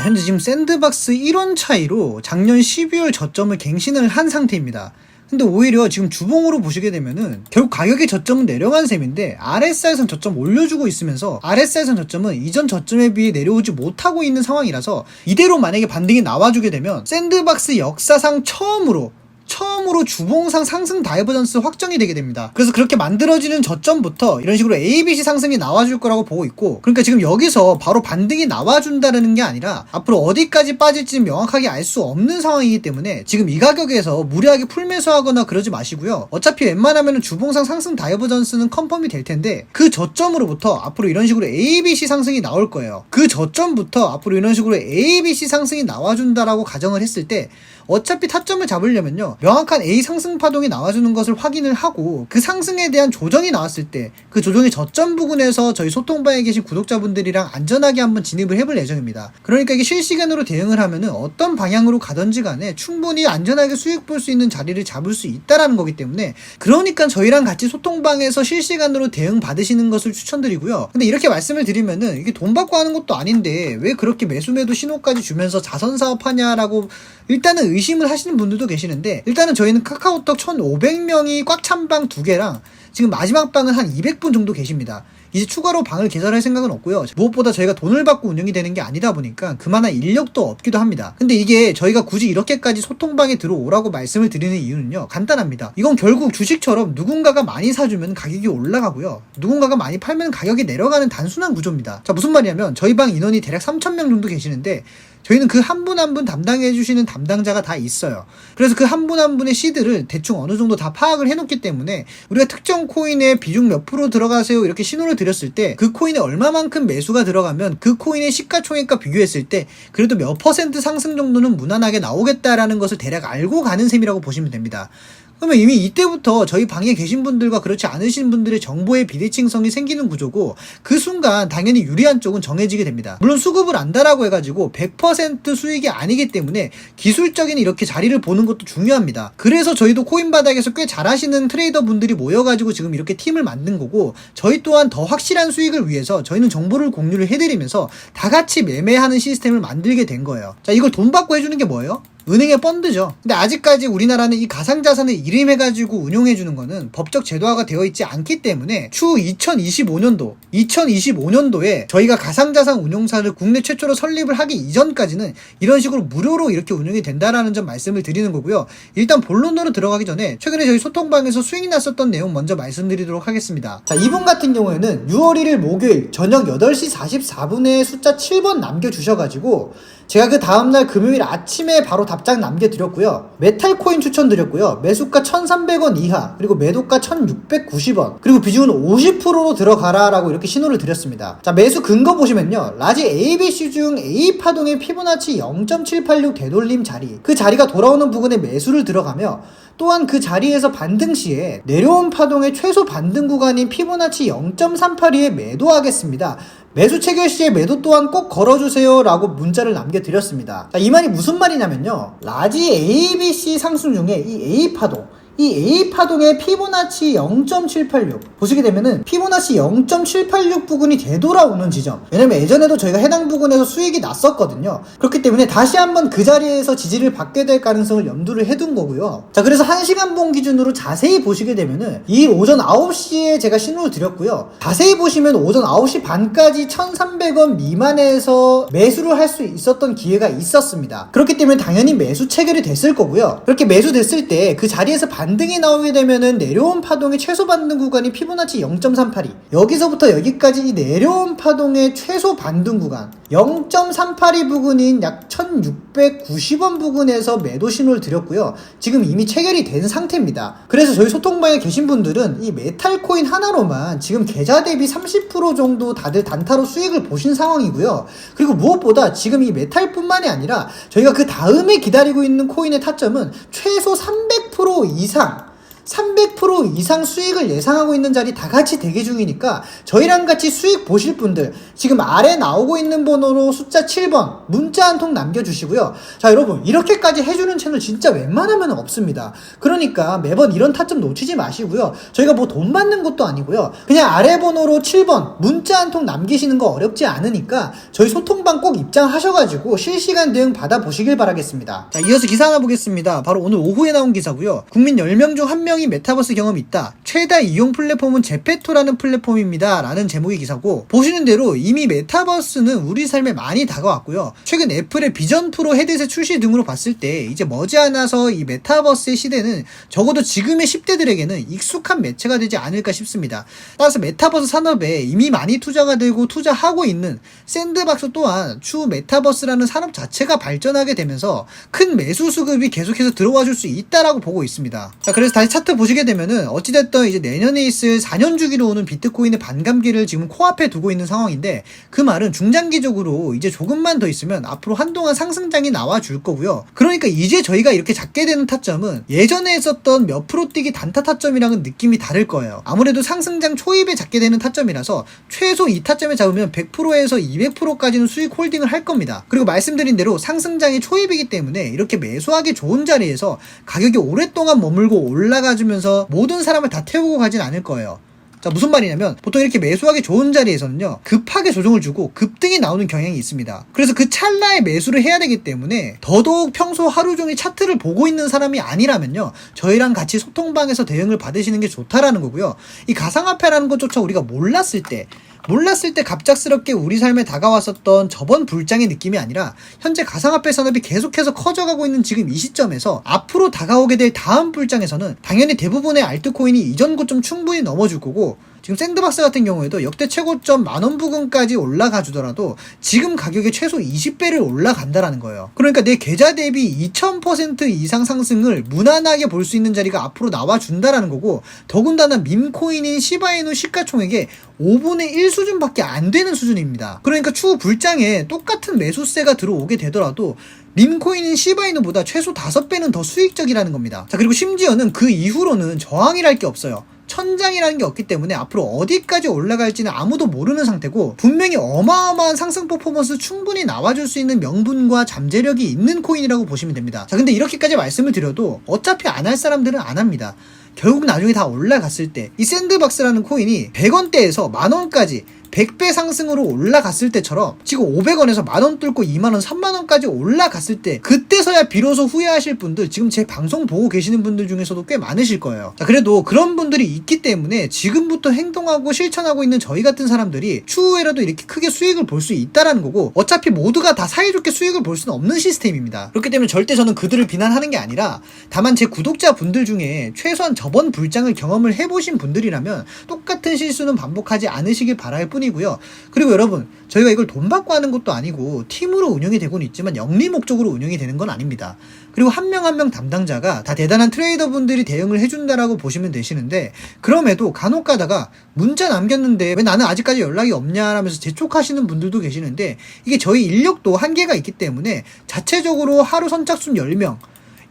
자, 현재 지금 샌드박스 1원 차이로 작년 12월 저점을 갱신을 한 상태입니다. 근데 오히려 지금 주봉으로 보시게 되면은 결국 가격의 저점은 내려간 셈인데 RSI선 저점 올려주고 있으면서 RSI선 저점은 이전 저점에 비해 내려오지 못하고 있는 상황이라서 이대로 만약에 반등이 나와주게 되면 샌드박스 역사상 처음으로 처음으로 주봉상 상승 다이버전스 확정이 되게 됩니다. 그래서 그렇게 만들어지는 저점부터 이런 식으로 ABC 상승이 나와줄 거라고 보고 있고, 그러니까 지금 여기서 바로 반등이 나와준다는 게 아니라 앞으로 어디까지 빠질지 명확하게 알 수 없는 상황이기 때문에 지금 이 가격에서 무리하게 풀매수하거나 그러지 마시고요. 어차피 웬만하면 주봉상 상승 다이버전스는 컨펌이 될 텐데 그 저점으로부터 앞으로 이런 식으로 ABC 상승이 나올 거예요. 그 저점부터 앞으로 이런 식으로 ABC 상승이 나와준다라고 가정을 했을 때 어차피 타점을 잡으려면요. 명확한 A 상승 파동이 나와주는 것을 확인을 하고 그 상승에 대한 조정이 나왔을 때 그 조정의 저점 부근에서 저희 소통방에 계신 구독자분들이랑 안전하게 한번 진입을 해볼 예정입니다. 그러니까 이게 실시간으로 대응을 하면은 어떤 방향으로 가든지 간에 충분히 안전하게 수익 볼 수 있는 자리를 잡을 수 있다라는 거기 때문에 그러니까 저희랑 같이 소통방에서 실시간으로 대응 받으시는 것을 추천드리고요. 근데 이렇게 말씀을 드리면은 이게 돈 받고 하는 것도 아닌데 왜 그렇게 매수 매도 신호까지 주면서 자선 사업하냐라고 일단은 의 심을 하시는 분들도 계시는데 일단은 저희는 카카오톡 1,500명이 꽉 찬 방 두 개랑 지금 마지막 방은 한 200분 정도 계십니다. 이제 추가로 방을 개설할 생각은 없고요. 무엇보다 저희가 돈을 받고 운영이 되는 게 아니다 보니까 그만한 인력도 없기도 합니다. 근데 이게 저희가 굳이 이렇게까지 소통방에 들어오라고 말씀을 드리는 이유는요. 간단합니다. 이건 결국 주식처럼 누군가가 많이 사주면 가격이 올라가고요. 누군가가 많이 팔면 가격이 내려가는 단순한 구조입니다. 자, 무슨 말이냐면 저희 방 인원이 대략 3,000명 정도 계시는데 저희는 그 한 분 한 분 담당해 주시는 담당자가 다 있어요. 그래서 그 한 분한 분의 시드를 대충 어느 정도 다 파악을 해 놓기 때문에 우리가 특정 코인에 비중 몇 프로 들어가세요 이렇게 신호를 드렸을 때 그 코인에 얼마만큼 매수가 들어가면 그 코인의 시가총액과 비교했을 때 그래도 몇 퍼센트 상승 정도는 무난하게 나오겠다라는 것을 대략 알고 가는 셈이라고 보시면 됩니다. 그러면 이미 이때부터 저희 방에 계신 분들과 그렇지 않으신 분들의 정보의 비대칭성이 생기는 구조고 그 순간 당연히 유리한 쪽은 정해지게 됩니다. 물론 수급을 안다라고 해가지고 100% 수익이 아니기 때문에 기술적인 이렇게 자리를 보는 것도 중요합니다. 그래서 저희도 코인 바닥에서 꽤 잘하시는 트레이더 분들이 모여가지고 지금 이렇게 팀을 만든 거고 저희 또한 더 확실한 수익을 위해서 저희는 정보를 공유를 해드리면서 다 같이 매매하는 시스템을 만들게 된 거예요. 자 이걸 돈 받고 해주는 게 뭐예요? 은행의 펀드죠. 근데 아직까지 우리나라는 이 가상자산을 이름해가지고 운용해주는 거는 법적 제도화가 되어 있지 않기 때문에 추후 2025년도, 2025년도에 저희가 가상자산 운용사를 국내 최초로 설립을 하기 이전까지는 이런 식으로 무료로 이렇게 운영이 된다라는 점 말씀을 드리는 거고요. 일단 본론으로 들어가기 전에 최근에 저희 소통방에서 수익이 났었던 내용 먼저 말씀드리도록 하겠습니다. 자, 이분 같은 경우에는 6월 1일 목요일 저녁 8시 44분에 숫자 7번 남겨주셔가지고 제가 그 다음날 금요일 아침에 바로 답장 남겨드렸고요. 메탈 코인 추천드렸고요. 매수가 1,300원 이하, 그리고 매도가 1,690원, 그리고 비중은 50%로 들어가라라고 이렇게 신호를 드렸습니다. 자, 매수 근거 보시면요. 라지 ABC 중 A 파동의 피보나치 0.786 되돌림 자리, 그 자리가 돌아오는 부분에 매수를 들어가며 또한 그 자리에서 반등 시에 내려온 파동의 최소 반등 구간인 피보나치 0.382에 매도하겠습니다. 매수 체결 시에 매도 또한 꼭 걸어주세요 라고 문자를 남겨드렸습니다. 자, 이 말이 무슨 말이냐면요. 라지 ABC 상승 중에 이 A 파동, 이 A 파동의 피보나치 0.786 보시게 되면은 피보나치 0.786 부근이 되돌아오는 지점. 왜냐면 예전에도 저희가 해당 부근에서 수익이 났었거든요. 그렇기 때문에 다시 한번 그 자리에서 지지를 받게 될 가능성을 염두를 해둔 거고요. 자 그래서 1시간 봉 기준으로 자세히 보시게 되면은 이 오전 9시에 제가 신호를 드렸고요. 자세히 보시면 오전 9시 반까지 1300원 미만에서 매수를 할 수 있었던 기회가 있었습니다. 그렇기 때문에 당연히 매수 체결이 됐을 거고요. 그렇게 매수 됐을 때 그 자리에서 반 등이 나오게 되면은 내려온 파동의 최소 반등 구간이 피보나치 0.382 여기서부터 여기까지 이 내려온 파동의 최소 반등 구간. 0.382 부근인 약 1690원 부근에서 매도 신호를 드렸고요. 지금 이미 체결이 된 상태입니다. 그래서 저희 소통방에 계신 분들은 이 메탈 코인 하나로만 지금 계좌 대비 30% 정도 다들 단타로 수익을 보신 상황이고요. 그리고 무엇보다 지금 이 메탈뿐만이 아니라 저희가 그 다음에 기다리고 있는 코인의 타점은 최소 300% 이상 300% 이상 수익을 예상하고 있는 자리 다 같이 대기 중이니까 저희랑 같이 수익 보실 분들 지금 아래 나오고 있는 번호로 숫자 7번 문자 한 통 남겨주시고요. 자 여러분 이렇게까지 해주는 채널 진짜 웬만하면 없습니다. 그러니까 매번 이런 타점 놓치지 마시고요. 저희가 뭐 돈 받는 것도 아니고요. 그냥 아래 번호로 7번 문자 한 통 남기시는 거 어렵지 않으니까 저희 소통방 꼭 입장하셔가지고 실시간 대응 받아보시길 바라겠습니다. 자 이어서 기사 하나 보겠습니다. 바로 오늘 오후에 나온 기사고요. 국민 10명 중 1명이 메타버스 경험이 있다. 최다 이용 플랫폼은 제페토라는 플랫폼입니다. 라는 제목의 기사고 보시는 대로 이미 메타버스는 우리 삶에 많이 다가왔고요. 최근 애플의 비전 프로 헤드셋 출시 등으로 봤을 때 이제 머지않아서 이 메타버스의 시대는 적어도 지금의 10대들에게는 익숙한 매체가 되지 않을까 싶습니다. 따라서 메타버스 산업에 이미 많이 투자가 되고 투자하고 있는 샌드박스 또한 추후 메타버스라는 산업 자체가 발전하게 되면서 큰 매수 수급이 계속해서 들어와 줄 수 있다라고 보고 있습니다. 자, 그래서 다시 차트 보시게 되면은 어찌됐든 이제 내년에 있을 4년 주기로 오는 비트코인의 반감기를 지금 코앞에 두고 있는 상황인데 그 말은 중장기적으로 이제 조금만 더 있으면 앞으로 한동안 상승장이 나와 줄 거고요. 그러니까 이제 저희가 이렇게 잡게 되는 타점은 예전에 했었던 몇 프로 뛰기 단타 타점이랑은 느낌이 다를 거예요. 아무래도 상승장 초입에 잡게 되는 타점이라서 최소 이 타점에 잡으면 100%에서 200%까지는 수익 홀딩을 할 겁니다. 그리고 말씀드린 대로 상승장이 초입이기 때문에 이렇게 매수하기 좋은 자리에서 가격이 오랫동안 머물고 올라가 주면서 모든 사람을 다 태우고 가진 않을 거예요. 자, 무슨 말이냐면, 보통 이렇게 매수하기 좋은 자리에서는요, 급하게 조정을 주고 급등이 나오는 경향이 있습니다. 그래서 그 찰나에 매수를 해야 되기 때문에, 더더욱 평소 하루 종일 차트를 보고 있는 사람이 아니라면요, 저희랑 같이 소통방에서 대응을 받으시는 게 좋다라는 거고요. 이 가상화폐라는 것조차 우리가 몰랐을 때, 몰랐을 때 갑작스럽게 우리 삶에 다가왔었던 저번 불장의 느낌이 아니라 현재 가상화폐 산업이 계속해서 커져가고 있는 지금 이 시점에서 앞으로 다가오게 될 다음 불장에서는 당연히 대부분의 알트코인이 이전 고점 충분히 넘어줄 거고 지금 샌드박스 같은 경우에도 역대 최고점 만원 부근까지 올라가 주더라도 지금 가격의 최소 20배를 올라간다라는 거예요. 그러니까 내 계좌 대비 2000% 이상 상승을 무난하게 볼 수 있는 자리가 앞으로 나와 준다라는 거고 더군다나 밈코인인 시바이누 시가총액의 5분의 1 수준밖에 안 되는 수준입니다. 그러니까 추후 불장에 똑같은 매수세가 들어오게 되더라도 림코인인 시바이누보다 최소 5배는 더 수익적이라는 겁니다. 자, 그리고 심지어는 그 이후로는 저항이랄 게 없어요. 천장이라는 게 없기 때문에 앞으로 어디까지 올라갈지는 아무도 모르는 상태고 분명히 어마어마한 상승 퍼포먼스 충분히 나와줄 수 있는 명분과 잠재력이 있는 코인이라고 보시면 됩니다. 자 근데 이렇게까지 말씀을 드려도 어차피 안 할 사람들은 안 합니다. 결국 나중에 다 올라갔을 때 이 샌드박스라는 코인이 100원대에서 만원까지 100배 상승으로 올라갔을 때처럼 지금 500원에서 만원 뚫고 2만원, 3만원까지 올라갔을 때 그때서야 비로소 후회하실 분들 지금 제 방송 보고 계시는 분들 중에서도 꽤 많으실 거예요. 자, 그래도 그런 분들이 있기 때문에 지금부터 행동하고 실천하고 있는 저희 같은 사람들이 추후에라도 이렇게 크게 수익을 볼 수 있다라는 거고 어차피 모두가 다 사이좋게 수익을 볼 수는 없는 시스템입니다. 그렇기 때문에 절대 저는 그들을 비난하는 게 아니라 다만 제 구독자 분들 중에 최소한 저번 불장을 경험을 해보신 분들이라면 똑같은 실수는 반복하지 않으시길 바랄 뿐 뿐이고요. 그리고 여러분, 저희가 이걸 돈 받고 하는 것도 아니고 팀으로 운영이 되고는 있지만 영리 목적으로 운영이 되는 건 아닙니다. 그리고 한명 한 명 담당자가 다 대단한 트레이더 분들이 대응을 해준다라고 보시면 되시는데 그럼에도 간혹 가다가 문자 남겼는데 왜 나는 아직까지 연락이 없냐라면서 재촉하시는 분들도 계시는데 이게 저희 인력도 한계가 있기 때문에 자체적으로 하루 선착순 10명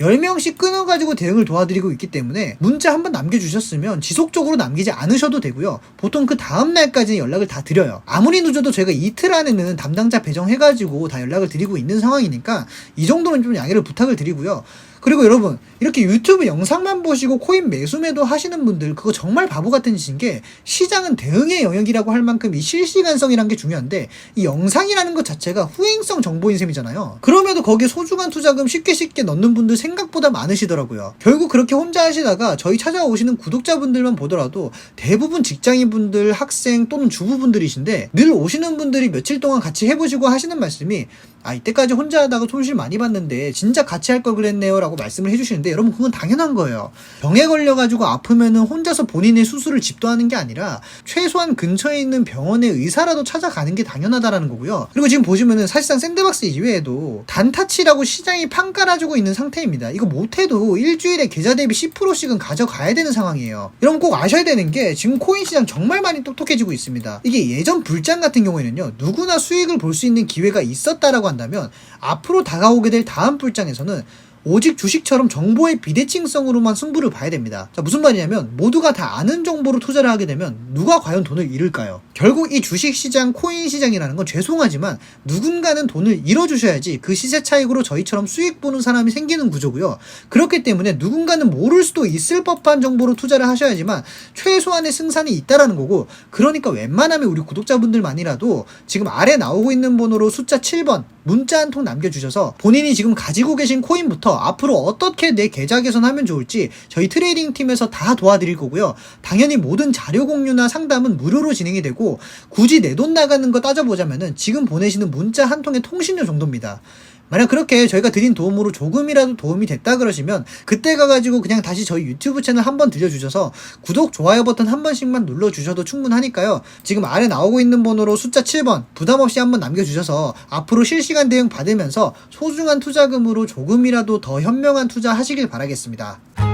10명씩 끊어가지고 대응을 도와드리고 있기 때문에 문자 한번 남겨주셨으면 지속적으로 남기지 않으셔도 되고요. 보통 그 다음날까지 연락을 다 드려요. 아무리 늦어도 저희가 이틀 안에는 담당자 배정해가지고 다 연락을 드리고 있는 상황이니까 이 정도는 좀 양해를 부탁을 드리고요. 그리고 여러분 이렇게 유튜브 영상만 보시고 코인 매수 매도 하시는 분들 그거 정말 바보 같은 짓인 게 시장은 대응의 영역이라고 할 만큼 이 실시간성이란 게 중요한데 이 영상이라는 것 자체가 후행성 정보인 셈이잖아요. 그럼에도 거기에 소중한 투자금 쉽게 쉽게 넣는 분들 생각보다 많으시더라고요. 결국 그렇게 혼자 하시다가 저희 찾아오시는 구독자분들만 보더라도 대부분 직장인분들, 학생 또는 주부분들이신데 늘 오시는 분들이 며칠 동안 같이 해보시고 하시는 말씀이 아 이때까지 혼자 하다가 손실 많이 봤는데 진짜 같이 할 걸 그랬네요 라고 말씀을 해주시는데 여러분 그건 당연한 거예요. 병에 걸려가지고 아프면은 혼자서 본인의 수술을 집도하는 게 아니라 최소한 근처에 있는 병원의 의사라도 찾아가는 게 당연하다라는 거고요. 그리고 지금 보시면은 사실상 샌드박스 이외에도 단타치라고 시장이 판 깔아주고 있는 상태입니다. 이거 못해도 일주일에 계좌 대비 10%씩은 가져가야 되는 상황이에요. 여러분 꼭 아셔야 되는 게 지금 코인 시장 정말 많이 똑똑해지고 있습니다. 이게 예전 불장 같은 경우에는요 누구나 수익을 볼 수 있는 기회가 있었다라고 한다면 앞으로 다가오게 될 다음 불장에서는 오직 주식처럼 정보의 비대칭성으로만 승부를 봐야 됩니다. 자, 무슨 말이냐면 모두가 다 아는 정보로 투자를 하게 되면 누가 과연 돈을 잃을까요? 결국 이 주식 시장, 코인 시장이라는 건 죄송하지만 누군가는 돈을 잃어 주셔야지 그 시세 차익으로 저희처럼 수익 보는 사람이 생기는 구조고요. 그렇기 때문에 누군가는 모를 수도 있을 법한 정보로 투자를 하셔야지만 최소한의 승산이 있다라는 거고 그러니까 웬만하면 우리 구독자분들만이라도 지금 아래 나오고 있는 번호로 숫자 7번 문자 한 통 남겨 주셔서 본인이 지금 가지고 계신 코인부터 앞으로 어떻게 내 계좌 개선하면 좋을지 저희 트레이딩 팀에서 다 도와드릴 거고요. 당연히 모든 자료 공유나 상담은 무료로 진행이 되고 굳이 내 돈 나가는 거 따져보자면은 지금 보내시는 문자 한 통의 통신료 정도입니다. 만약 그렇게 저희가 드린 도움으로 조금이라도 도움이 됐다 그러시면 그때 가가지고 그냥 다시 저희 유튜브 채널 한 번 들려주셔서 구독, 좋아요 버튼 한 번씩만 눌러주셔도 충분하니까요. 지금 아래 나오고 있는 번호로 숫자 7번 부담 없이 한번 남겨주셔서 앞으로 실시간 대응 받으면서 소중한 투자금으로 조금이라도 더 현명한 투자 하시길 바라겠습니다.